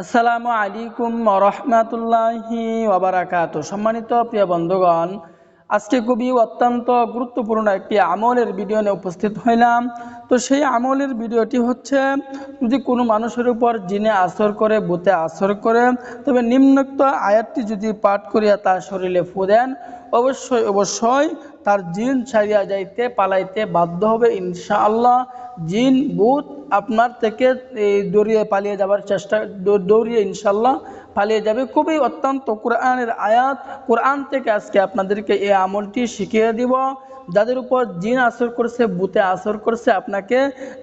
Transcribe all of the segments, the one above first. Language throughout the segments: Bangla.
আসসালামু আলাইকুম রহমাতুল্লাহি ওবারাকাত সম্মানিত প্রিয় বন্ধুগণ, আজকে খুবই অত্যন্ত গুরুত্বপূর্ণ একটি আমলের ভিডিও নিয়ে উপস্থিত হইলাম। তো সেই আমলের ভিডিওটি হচ্ছে, যদি কোনো মানুষের উপর জিনে আসর করে, বুতে আসর করে, তবে নিম্নোক্ত আয়াতটি যদি পাঠ করিয়া তার শরীরে ফু দেন, অবশ্যই অবশ্যই তার জিন ছাড়িয়া যাইতে, পালাইতে বাধ্য হবে ইনশাআল্লাহ। জিন ভূত আপনার থেকে দৌড়িয়ে পালিয়ে যাবার চেষ্টা দৌড়িয়ে ইনশাল্লাহ পালিয়ে যাবে। খুবই অত্যন্ত কোরআনের আয়াত। কোরআন থেকে আজকে আপনাদেরকে এই আমলটি শিখিয়ে দিব। যাদের উপর জিন আসর করছে বুতে আসর করছে, আপনাকে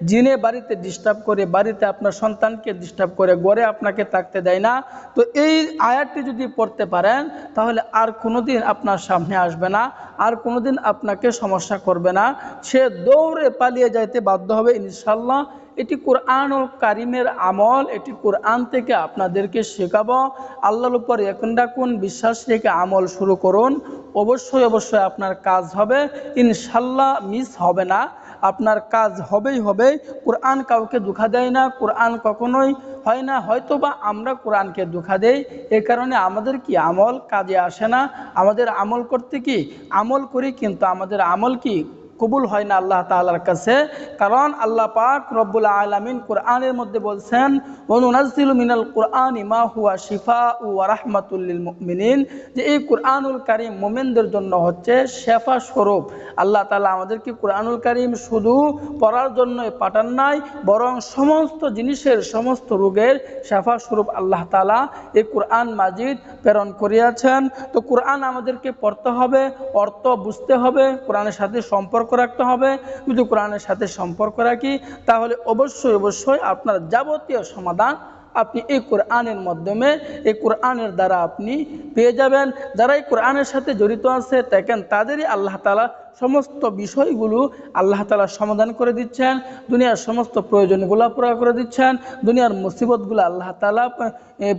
জিনে বাড়িতে ডিস্টার্ব করে, বাড়িতে আপনার সন্তানকে ডিস্টার্ব করে, গড়ে আপনাকে থাকতে দেয় না। তো এই আয়াতটি যদি পড়তে পারেন, তাহলে আর কোনোদিন আপনার সামনে আসবে না, আর কোনোদিন আপনাকে সমস্যা করবে না। সে দৌড়ে পালিয়ে যাইতে বাধ্য হবে ইনশাল্লাহ এটি কোরআন ও কারিমের আমল, এটি কোরআন থেকে আপনাদেরকে শেখাবো। আল্লাহর উপর এখন রাখুন বিশ্বাস রেখে আমল শুরু করুন, অবশ্যই অবশ্যই আপনার কাজ হবে। ইনশাল্লাহ মিস হবে না। আপনার কাজ হবেই হবে। কোরআন কাউকে দুঃখা দেয় না। কোরআন কখনোই হয় না। হয়তো বা আমরা কোরআনকে দুঃখা দেই। এ কারণে আমাদের কি আমল কাজে আসে না? আমাদের আমল করতে কি? আমল করি কিন্তু আমাদের আমল কি কবুল হয় না আল্লাহ তাআলার কাছে। কারণ আল্লাহ পাক রব্বুল আলামিন কোরআনের মধ্যে বলছেন অনুনাজিলু মিনাল কোরআন ইমা হুয়া শিফা ও রাহমাতুল লিল মুমিনিন। যে এই কোরআনুল কারীম মোমেনদের জন্য হচ্ছে শেফা স্বরূপ। আল্লাহ তালা আমাদেরকে কোরআনুল কারীম শুধু পড়ার জন্য পাঠান নাই, বরং সমস্ত জিনিসের সমস্ত রোগের শেফা স্বরূপ আল্লাহ তালা এই কোরআন মাজিদ প্রেরণ করিয়াছেন। তো কোরআন আমাদেরকে পড়তে হবে, অর্থ বুঝতে হবে, কোরআনের সাথে সম্পর্ক রাখতে হবে। যদি কোরআনের সাথে সম্পর্ক রাখি, তাহলে অবশ্যই অবশ্যই আপনার যাবতীয় সমাধান আপনি এই কোরআনের মাধ্যমে, এই কোরআনের দ্বারা আপনি পেয়ে যাবেন। যারা এই কোরআনের সাথে জড়িত আছে, দেখেন তাদেরই আল্লাহ তালা সমস্ত বিষয়গুলো আল্লাহ তালা সমাধান করে দিচ্ছেন, দুনিয়ার সমস্ত প্রয়োজনগুলো পুরা করে দিচ্ছেন, দুনিয়ার মুসিবতগুলো আল্লাহ তালা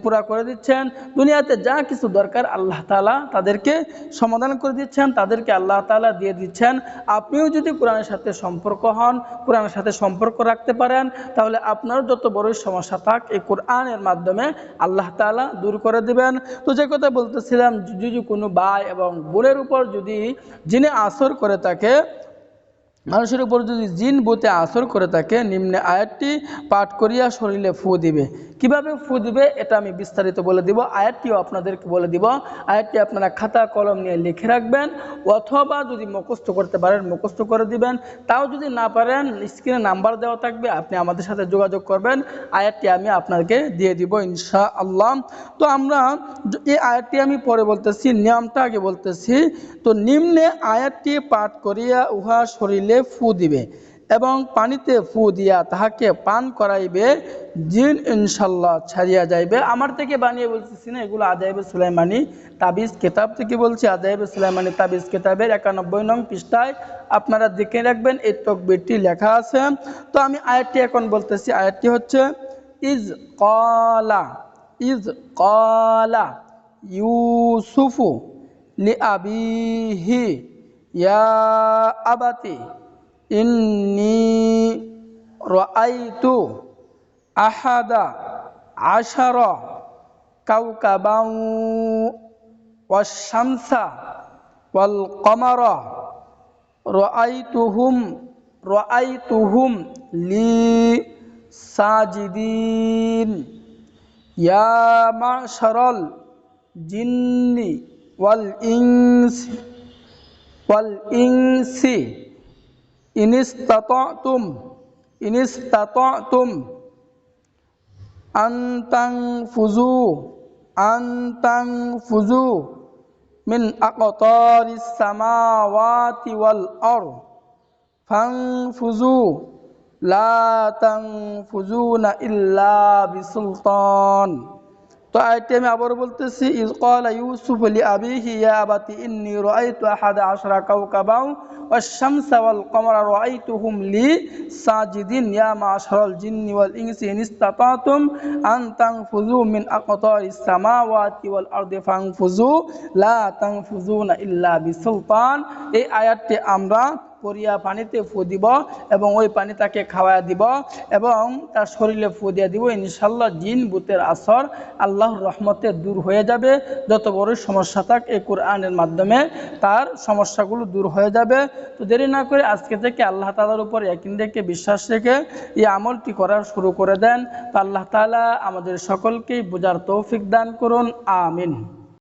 পুরা করে দিচ্ছেন, দুনিয়াতে যা কিছু দরকার আল্লাহ তালা তাদেরকে সমাধান করে দিচ্ছেন, তাদেরকে আল্লাহ তালা দিয়ে দিচ্ছেন। আপনিও যদি কোরআনের সাথে সম্পর্ক হন, কোরআনের সাথে সম্পর্ক রাখতে পারেন, তাহলে আপনার যত বড়ই সমস্যা থাক, এই কোরআনের মাধ্যমে আল্লাহ তালা দূর করে দিবেন। তো যে কথা বলতেছিলাম যদি কোনো ভাই এবং বোনের উপর যদি যিনি আসর করে থাকে মানুষের উপর যদি জিন বুতে আসর করে থাকে, নিম্নে আয়াতটি পাঠ করিয়া শরীরে ফু দিবে। কীভাবে ফু দিবে, এটা আমি বিস্তারিত বলে দিব। আয়াতটিও আপনাদেরকে বলে দিব। আয়াতটি আপনারা খাতা, কলম নিয়ে লিখে রাখবেন, অথবা যদি মুখস্থ করতে পারেন, মুখস্থ করে দিবেন। তাও যদি না পারেন, স্ক্রিনে নাম্বার দেওয়া থাকবে, আপনি আমাদের সাথে যোগাযোগ করবেন। আয়াতটি আমি আপনাকে দিয়ে দিব ইনশা আল্লাহ তো আমরা এই আয়াতটি আমি পরে বলতেছি, নিয়মটা আগে বলতেছি। তো নিম্নে আয়াতটি পাঠ করিয়া উহা শরীরে ফু দিবে এবং পানিতে ফু দিয়া তাহাকে পান করাইবে, জিন ইনশাল্লাহ ছাড়িয়া যাইবে। আমার থেকে বানিয়ে বলতেছি না, এগুলো আজাইবে সুলাইমানি তাবিজ কেতাব থেকে বলছি আজাইবে সুলাইমানি তাবিজ কেতাবের একানব্বই নং পৃষ্ঠায় আপনারা দেখে রাখবেন, এই তকবিরটি লেখা আছে। তো আমি আয়াতটি এখন বলতেছি, আয়াতটি হচ্ছে, ইজ কলা ইজ কলা ইউসুফু লি আবিহি ইয়া আবাতি। ইন্নি রাআইতু আহাদা আশারা কাউকাবাউ ওয়াশ-শামসা ওয়াল কমারা লি সাজিদিন ইয়া জিন্নি ওয়াল ইনসি ওয়াল ইনসি ইনিস্তাতাতুম ইনিস্তাতাতুম আন্তাং ফুজু আন্তাং ফুজু মিন আকতারিস সামাওয়াতি ওয়াল আরদ ফাংফুজু লা তাংফুজুনা ইল্লা বিসুলতান তো আয়টি আমি আবার বলতেছি ইসকাল ইউসুফ আলী আবিহি, ইয়া আবাতি ইন্নি রাআইতু আহাদা আশরা কাওকাবাও ওয়াস শামসা ওয়াল কমারা রাআইতুহুম লি সাজিদিন, ইয়া মাশারাল জিন্নি ওয়াল ইনসি ইন ইসতাতাতুম আন তানফুযু মিন আকতারিস সামাওয়াতি ওয়াল আরদি ফানফুযু লা তানফুযুনা ইল্লা বিসুলতান। এই আয়াতটি আমরা পরিয়া পানিতে ফু দিব এবং ওই পানি তাকে খাওয়া দিব এবং তার শরীরে ফু দিয়ে দিব, ইনশাল্লাহ জিন বুতের আসর আল্লাহর রহমতে দূর হয়ে যাবে। যত বড় সমস্যা থাক, এই কোরআনের মাধ্যমে তার সমস্যাগুলো দূর হয়ে যাবে। তো দেরি না করে আজকে থেকে আল্লাহ তালার উপর একদিন দেখে বিশ্বাস রেখে এই আমলটি করা শুরু করে দেন। তো আল্লাহ তালা আমাদের সকলকেই বোঝার তৌফিক দান করুন, আমিন।